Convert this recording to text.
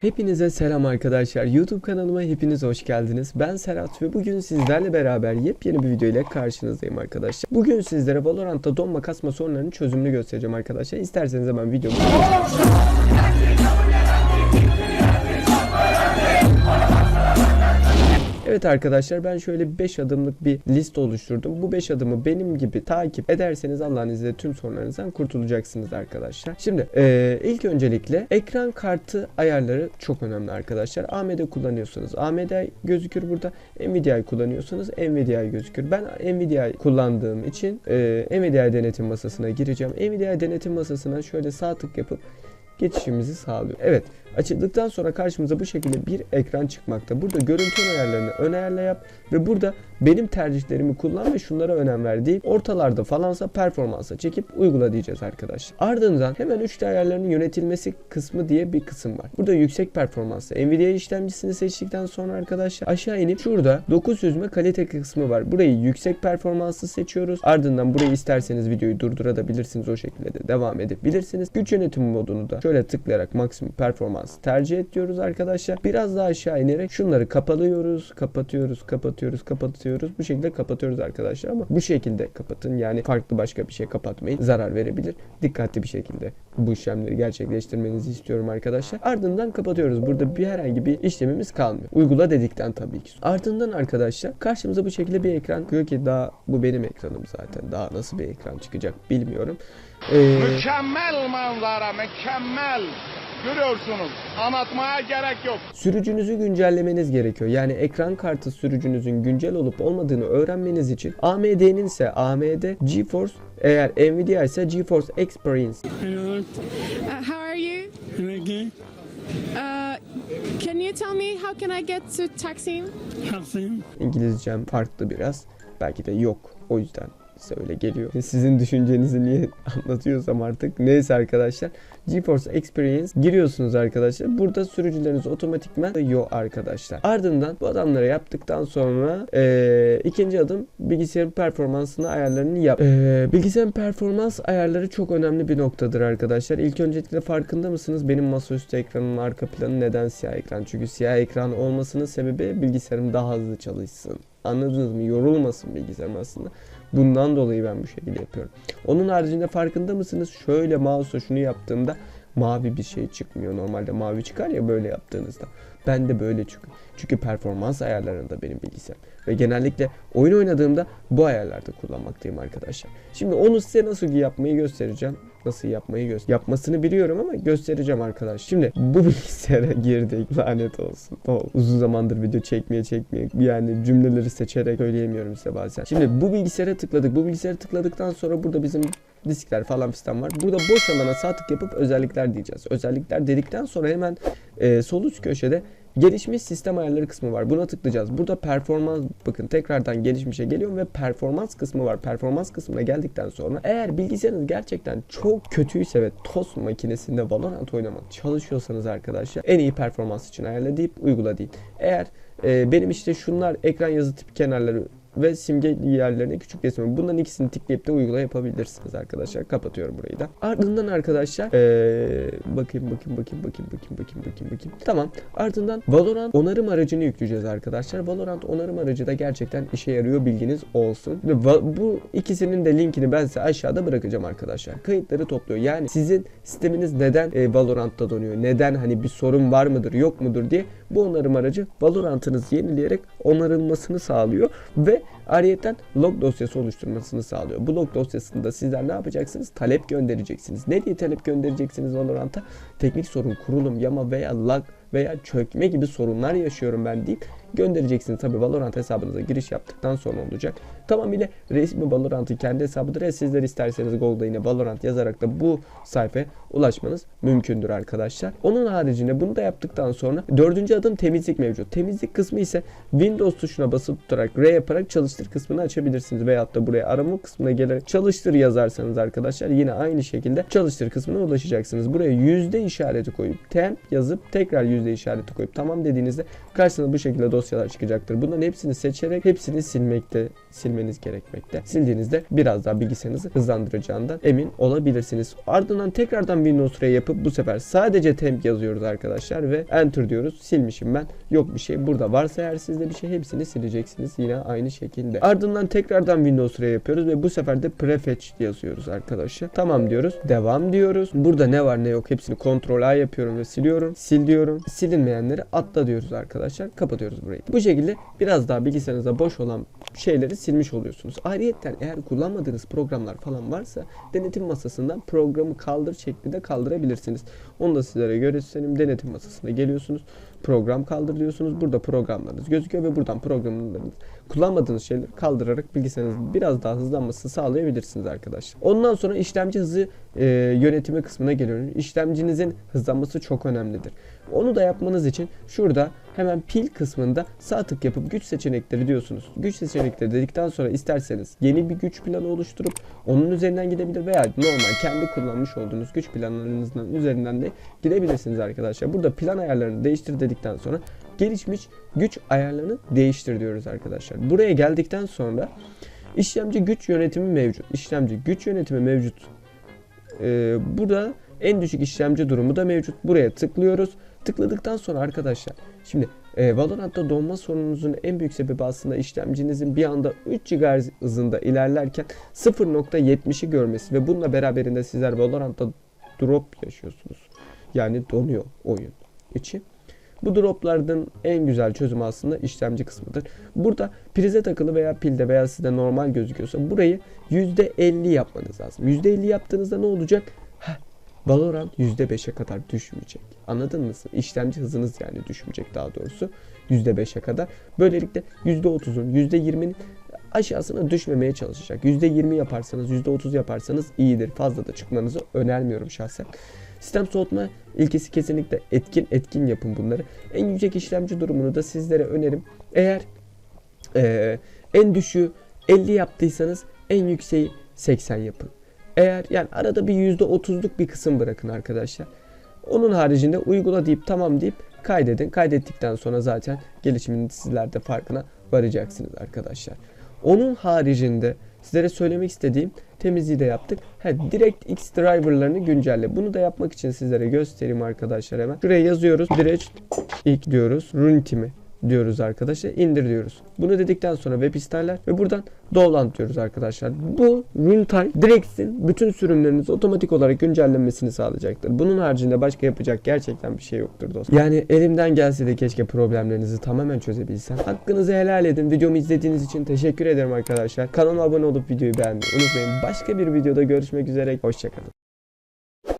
Hepinize selam arkadaşlar. YouTube kanalıma hepiniz hoş geldiniz. Ben Serhat ve bugün sizlerle beraber yepyeni bir video ile karşınızdayım arkadaşlar. Bugün sizlere Valorant'ta donma kasma sorunlarının çözümünü göstereceğim arkadaşlar. İsterseniz hemen videomu Evet arkadaşlar ben şöyle 5 adımlık bir liste oluşturdum. Bu 5 adımı benim gibi takip ederseniz Allah'ın izniyle tüm sorunlarınızdan kurtulacaksınız arkadaşlar. Şimdi eee, ilk öncelikle ekran kartı ayarları çok önemli arkadaşlar. AMD kullanıyorsanız AMD gözükür burada. Nvidia kullanıyorsanız Nvidia gözükür. Ben Nvidia kullandığım için eee Nvidia denetim masasına gireceğim. Nvidia denetim masasına şöyle sağ tık yapıp geçişimizi sağlıyor. Evet açıldıktan sonra karşımıza bu şekilde bir ekran çıkmakta. Burada görüntü ayarlarını ön ayarla yap ve burada benim tercihlerimi kullan ve şunlara önem ver deyip ortalarda falansa performansa çekip uygula diyeceğiz arkadaşlar. Ardından hemen 3D ayarlarının yönetilmesi kısmı diye bir kısım var. Burada yüksek performanslı Nvidia işlemcisini seçtikten sonra arkadaşlar aşağı inip şurada 9 süzme kalite kısmı var. Burayı yüksek performanslı seçiyoruz. Ardından burayı isterseniz videoyu durdurabilirsiniz o şekilde de devam edebilirsiniz. Güç yönetimi modunu da şöyle tıklayarak maksimum performans tercih ediyoruz arkadaşlar. Biraz daha aşağı inerek şunları kapalıyoruz, kapatıyoruz, kapatıyoruz, kapatıyoruz. Bu şekilde kapatıyoruz arkadaşlar ama bu şekilde kapatın. Yani farklı başka bir şey kapatmayın. Zarar verebilir. Dikkatli bir şekilde bu işlemleri gerçekleştirmenizi istiyorum arkadaşlar. Ardından kapatıyoruz. Burada bir herhangi bir işlemimiz kalmıyor. Uygula dedikten tabii ki. Ardından arkadaşlar karşımıza bu şekilde bir ekran çıkıyor ki daha bu benim ekranım zaten. Daha nasıl bir ekran çıkacak bilmiyorum. Ee, Mükemmel manzara, mükemmel. Görüyorsunuz. Anlatmaya gerek yok. Sürücünüzü güncellemeniz gerekiyor. Yani ekran kartı sürücünüzün güncel olup olmadığını öğrenmeniz için AMD'nin ise AMD GeForce eğer Nvidia ise GeForce Experience Hello, Uh, how are you? Ricky, Uh, can you tell me how can I get to Taksim? Hassim, İngilizcem farklı biraz. Belki de yok. O yüzden öyle geliyor. Sizin düşüncenizi niye anlatıyorsam artık. Neyse arkadaşlar. GeForce Experience giriyorsunuz arkadaşlar. Burada sürücüleriniz otomatikman yo arkadaşlar. Ardından bu adamları yaptıktan sonra eee, ikinci adım bilgisayarın performansını ayarlarını yap. Eee, bilgisayarın performans ayarları çok önemli bir noktadır arkadaşlar. İlk öncelikle farkında mısınız? Benim masaüstü ekranın arka planı neden siyah ekran? Çünkü siyah ekran olmasının sebebi bilgisayarım daha hızlı çalışsın. Anladınız mı? Yorulmasın bilgisayarım aslında. Bundan dolayı ben bu şekilde yapıyorum. Onun haricinde farkında mısınız? Şöyle mouse'a şunu yaptığımda mavi bir şey çıkmıyor. Normalde mavi çıkar ya böyle yaptığınızda. Ben de böyle çıkıyor. Çünkü performans ayarlarında benim bilgisayar. Ve genellikle oyun oynadığımda bu ayarlarda kullanmaktayım arkadaşlar. Şimdi onu size nasıl yapmayı göstereceğim. Nasıl yapmayı göster. Yapmasını biliyorum ama göstereceğim arkadaş. Şimdi bu bilgisayara girdik. Lanet olsun. Oh, uzun zamandır video çekmeye çekmeye yani cümleleri seçerek söyleyemiyorum size bazen. Şimdi bu bilgisayara tıkladık. Bu bilgisayara tıkladıktan sonra burada bizim diskler falan fistan var. Burada boş alana sağ tık yapıp özellikler diyeceğiz. Özellikler dedikten sonra hemen e, sol üst köşede gelişmiş sistem ayarları kısmı var. Buna tıklayacağız. Burada performans bakın tekrardan gelişmişe geliyorum ve performans kısmı var. Performans kısmına geldikten sonra eğer bilgisayarınız gerçekten çok kötüyse ve tost makinesinde Valorant oynamak çalışıyorsanız arkadaşlar en iyi performans için ayarla deyip uygula deyin. Eğer e, benim işte şunlar ekran yazı tipi kenarları ve simge yerlerine küçük resim. Bunların ikisini tıklayıp da uygula yapabilirsiniz arkadaşlar. Kapatıyorum burayı da. Ardından arkadaşlar ee, bakayım bakayım bakayım bakayım bakayım bakayım bakayım bakayım. Tamam. Ardından Valorant onarım aracını yükleyeceğiz arkadaşlar. Valorant onarım aracı da gerçekten işe yarıyor bilginiz olsun. Ve bu ikisinin de linkini ben size aşağıda bırakacağım arkadaşlar. Kayıtları topluyor. Yani sizin sisteminiz neden e, Valorant'ta donuyor? Neden hani bir sorun var mıdır yok mudur diye bu onarım aracı Valorant'ınızı yenileyerek onarılmasını sağlıyor ve ayrıyeten log dosyası oluşturmasını sağlıyor. Bu log dosyasında sizler ne yapacaksınız? Talep göndereceksiniz. Ne diye talep göndereceksiniz Valorant'a? Teknik sorun, kurulum, yama veya lag veya çökme gibi sorunlar yaşıyorum ben deyip göndereceksiniz. Tabi Valorant hesabınıza giriş yaptıktan sonra olacak. Tamamıyla resmi Valorant'ın kendi hesabıdır. Ya sizler isterseniz Google'da yine Valorant yazarak da bu sayfaya ulaşmanız mümkündür arkadaşlar. Onun haricinde bunu da yaptıktan sonra dördüncü adım temizlik mevcut. Temizlik kısmı ise Windows tuşuna basıp tutarak R yaparak çalıştır kısmını açabilirsiniz. Veyahut da buraya arama kısmına gelerek çalıştır yazarsanız arkadaşlar yine aynı şekilde çalıştır kısmına ulaşacaksınız. Buraya yüzde işareti koyup temp yazıp tekrar yüzde işareti koyup tamam dediğinizde karşısına bu şekilde dosyalar çıkacaktır. Bunların hepsini seçerek hepsini silmekte silmeniz gerekmekte. Sildiğinizde biraz daha bilgisayarınızı hızlandıracağından emin olabilirsiniz. Ardından tekrardan Windows R yapıp bu sefer sadece temp yazıyoruz arkadaşlar ve enter diyoruz. Silmişim ben. Yok bir şey. Burada varsa eğer sizde bir şey hepsini sileceksiniz yine aynı şekilde. Ardından tekrardan Windows R yapıyoruz ve bu sefer de prefetch yazıyoruz arkadaşlar. Tamam diyoruz. Devam diyoruz. Burada ne var ne yok hepsini kontrol A yapıyorum ve siliyorum. Sil diyorum. Silinmeyenleri atla diyoruz arkadaşlar. Kapatıyoruz burayı. Bu şekilde biraz daha bilgisayarınızda boş olan şeyleri silmiş oluyorsunuz. Ayrıyeten eğer kullanmadığınız programlar falan varsa denetim masasından programı kaldır şeklinde kaldırabilirsiniz. Onu da sizlere göstereyim. Denetim masasına geliyorsunuz. Program kaldır diyorsunuz. Burada programlarınız gözüküyor ve buradan programlarınız kullanmadığınız şeyleri kaldırarak bilgisayarınızın biraz daha hızlanmasını sağlayabilirsiniz arkadaşlar. Ondan sonra işlemci hızı e, yönetimi kısmına geliyorum. İşlemcinizin hızlanması çok önemlidir. Onu da yapmanız için şurada hemen pil kısmında sağ tık yapıp güç seçenekleri diyorsunuz. Güç seçenekleri dedikten sonra isterseniz yeni bir güç planı oluşturup onun üzerinden gidebilir veya normal kendi kullanmış olduğunuz güç planlarınızın üzerinden de gidebilirsiniz arkadaşlar. Burada plan ayarlarını değiştir dedikten sonra gelişmiş güç ayarlarını değiştir diyoruz arkadaşlar. Buraya geldikten sonra işlemci güç yönetimi mevcut. İşlemci güç yönetimi mevcut. Ee, burada en düşük işlemci durumu da mevcut. Buraya tıklıyoruz. Tıkladıktan sonra arkadaşlar şimdi e, Valorant'ta donma sorununuzun en büyük sebebi aslında işlemcinizin bir anda 3 GHz hızında ilerlerken 0.70'i görmesi ve bununla beraberinde sizler Valorant'ta drop yaşıyorsunuz. Yani donuyor oyun içi. Bu droplardan en güzel çözüm aslında işlemci kısmıdır. Burada prize takılı veya pilde veya sizde normal gözüküyorsa burayı %50 yapmanız lazım. %50 yaptığınızda ne olacak? Valorant %5'e kadar düşmeyecek. Anladın mı? İşlemci hızınız yani düşmeyecek daha doğrusu. %5'e kadar. Böylelikle %30'un, %20'nin aşağısına düşmemeye çalışacak. %20 yaparsanız, %30 yaparsanız iyidir. Fazla da çıkmanızı önermiyorum şahsen. Sistem soğutma ilkesi kesinlikle etkin etkin yapın bunları. En yüksek işlemci durumunu da sizlere önerim. Eğer eee, en düşüğü 50 yaptıysanız en yükseği 80 yapın. Eğer yani arada bir %30'luk bir kısım bırakın arkadaşlar. Onun haricinde uygula deyip tamam deyip kaydedin. Kaydettikten sonra zaten gelişimin sizler de farkına varacaksınız arkadaşlar. Onun haricinde sizlere söylemek istediğim temizliği de yaptık. He, DirectX driverlarını güncelle. Bunu da yapmak için sizlere göstereyim arkadaşlar hemen. Şuraya yazıyoruz. DirectX diyoruz. Runtime'i diyoruz arkadaşlar. İndir diyoruz. Bunu dedikten sonra web isterler ve buradan download diyoruz arkadaşlar. Bu runtime DirectX'in bütün sürümlerinizi otomatik olarak güncellenmesini sağlayacaktır. Bunun haricinde başka yapacak gerçekten bir şey yoktur dostlar. Yani elimden gelse de keşke problemlerinizi tamamen çözebilsem. Hakkınızı helal edin. Videomu izlediğiniz için teşekkür ederim arkadaşlar. Kanalıma abone olup videoyu beğenmeyi unutmayın. Başka bir videoda görüşmek üzere. Hoşçakalın.